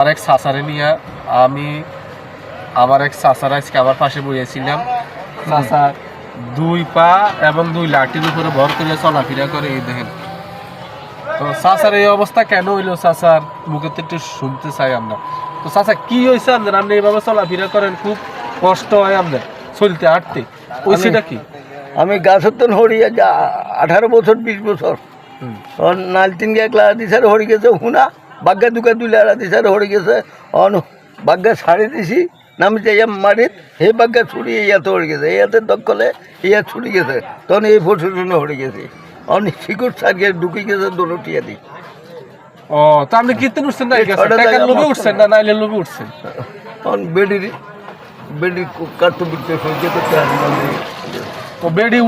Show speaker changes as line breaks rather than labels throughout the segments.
আমার এক সাসারে নিয়ে আমি আমার এক সাসার আজকে আমার পাশে বইয়েছিলাম। সাসার দুই পা এবং দুই লাঠির উপরে ভর করে চলাফেরা করে এই দেখেন। তো সাসার এই অবস্থা কেন হইল? সাসার মুখে তো একটু শুনতে চাই আমরা। তো সাসা কি হয়েছে আপনার? আপনি এইভাবে চলাফেরা করেন খুব কষ্ট হয় আপনার চলতে হাঁটতে। ওই সেটা কি?
আমি গাছের তো হরিয়া যা আঠারো বছর বিশ বছর। নালতিন গিয়ে ক্লা দিশার হরি গেছে হুনা। বাগ্গা দুকা দুই লাড়া দিশার হরি গেছে। অন বাগ্গা ছাড়ি দিছি নামি যাইয়া মারিত সেই বাগ্গা ছুরি ইয়াতে হরি গেছে। ইয়াতে দখলে ইয়া ছুরি গেছে। তখন এই জন্য হরি গেছে। অন শিকুর সারিয়ে ঢুকি গেছে দোনো টিয়া দি
ও তো আপনি কীর্তন উঠছেন না?
ছটা
লোভে উঠছেন
না।
না নাইলে লোভে উঠছেন।
অন বেডির বেডির কাটতে বিকতে সহ্য করতে
বেডি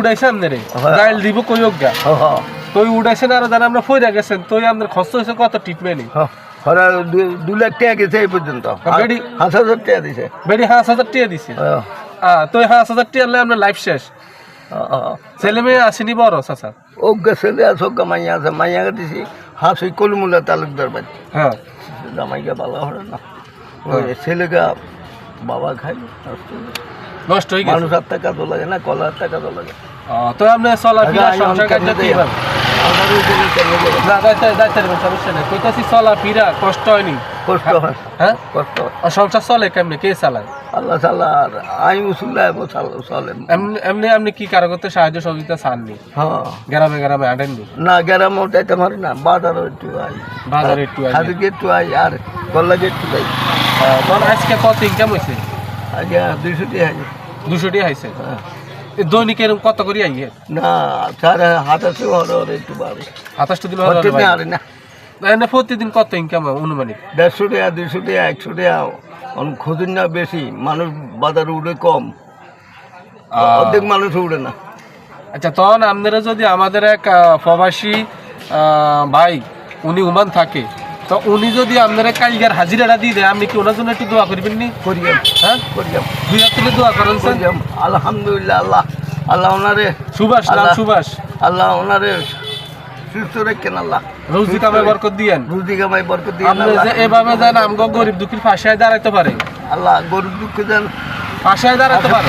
হ্যাঁ।
গাইল দিব কই অজ্ঞা
হ্যাঁ।
তুই উড়াইছেন আর জানা আমরা ফইরা গেছেন তুই আপনার খরচ হয়েছে কত ট্রিটমেন্টই
হরা দু লাখ টাকা গেছে এই পর্যন্ত।
বেডি-
হাজার হাজার টাকা দিছে।
বেডি পাঁচ হাজার টিয়া দিছে?
হ্যাঁ,
হ্যাঁ তুই পাঁচ হাজার টিয়া হলে আপনার লাইফ শেষ।
হ্যাঁ, হ্যাঁ।
ছেলে মেয়ে আসেনি বড় চাচা?
ওগা ছেলে আছে ওগা মাইয়া আছে। মাইয়াকে দিছি হাঁস ওই কলমুলা তালুকদার বাড়ি।
হ্যাঁ।
জামাইকে ভালো হরে না। ওই ছেলেগা বাবা খাই
নষ্ট হয়ে গেছে?
মানুষ আর টাকা তো লাগে না কলা আর টাকা লাগে।
তো আপনি চলা ফিরা
আগে
সংসার
আমি
না যাইতে যাইতে পারবেন সমস্যা নেই। কইতাছি চলা ফিরা কষ্ট হয়নি?
কষ্ট হয়
হ্যাঁ?
কষ্ট
আর সংসার চলে কেমনে? কে চালায়?
আল্লাহ সাল্লাহ আমি মুসুল্লাহ চলেন।
এমনি এমনি আপনি কি কারও করতে সাহায্য সহযোগিতা চাননি?
হ্যাঁ।
গ্রামে গ্রামে আটেননি
না গ্রাম ওটাইতে পারি না বাজারও একটু আই।
বাজারে একটু আগে
হাতে একটু আই আর কল্লাকে একটু যাই
তখন আজকে কত ইনকাম হয়েছে?
আগে দুইশো আই
দুশো টাকা হয়েছে
হ্যাঁ।
দৈনিক এরকম কত করে আইয়ে?
না সারা হাত আছে হরে হরে একটু বাড়ে।
আঠাশটা দিন
হতে আরে না।
এনে প্রতিদিন কত ইনকাম অনুমানিক?
দেড়শো টাকা দুশো টাকা একশো টাকা। খুঁজুন না বেশি মানুষ বাজারে উঠে কম। অর্ধেক মানুষ উঠে না।
আচ্ছা তখন আপনারা যদি আমাদের এক প্রবাসী ভাই উনি উমান থাকে তো উনি যদি আপনারা কালকের হাজিরাটা দিয়ে দেয় আপনি কি ওনার জন্য একটু দোয়া করবেন নি?
করিয়াম।
হ্যাঁ?
করিয়াম।
দুই হাত তুলে দোয়া করেন স্যার।
আলহামদুলিল্লাহ আল্লাহ আল্লাহ ওনারে
সুভাষ নাম সুভাষ।
আল্লাহ ওনারে সুস্থ রাখেন আল্লাহ।
রোজি কামাই বরকত দিয়েন।
রুজি কামাই বরকত দিয়ে
আপনি যে এভাবে যেন আমগো গরিব দুঃখীর দাঁড়াইতে পারে।
আল্লাহ গরিব দুঃখ যেন
ফাঁসায় দাঁড়াতে পারে।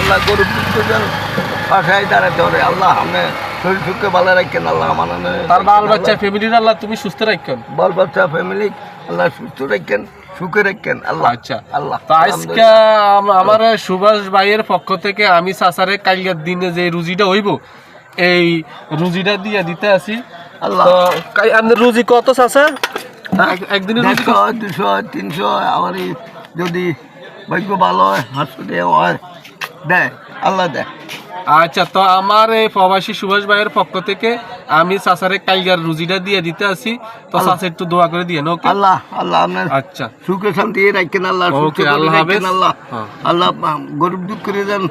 আল্লাহ গরিব দুঃখ যেন পাশায় দাঁড়াতে পারে। আল্লাহ আমি শরীর সুখে ভালো রাখেন আল্লাহ আমার
তার বাল বাচ্চা ফ্যামিলির আল্লাহ তুমি সুস্থ রাখেন।
বল বাচ্চা ফ্যামিলি আল্লাহ সুস্থ রাখেন সুখে রাখেন আল্লাহ।
আচ্ছা।
আল্লাহ
তো আজকে আম- আমার সুভাষ ভাইয়ের পক্ষ থেকে আমি সাসারে কালকের দিনে যে রুজিটা হইব এই রুজিটা দিয়ে দিতে আসি।
আল্লাহ।
আপনার রুজি কত চাচা এক- একদিনের রুজি
একশো দুশো তিনশো আমার যদি ভাগ্য ভালো হয় হাসপাতালে হয় দেয় আল্লাহ দেয়।
আচ্ছা তো আমার এই প্রবাসী সুভাষ ভাইয়ের পক্ষ থেকে আমি চাচারে কালগার রুজিটা দিয়ে দিতে আসি। তো চাচা একটু দোয়া করে দিয়ে ওকে?
আল্লাহ আল্লাহ আপনার
আচ্ছা।
সুখে শান্তি রাখেন আল্লাহ
ওকে, আল্লাহ।
আল্লাহ।
হ্যাঁ।
আল্লাহ গরিব দুঃখ করে যান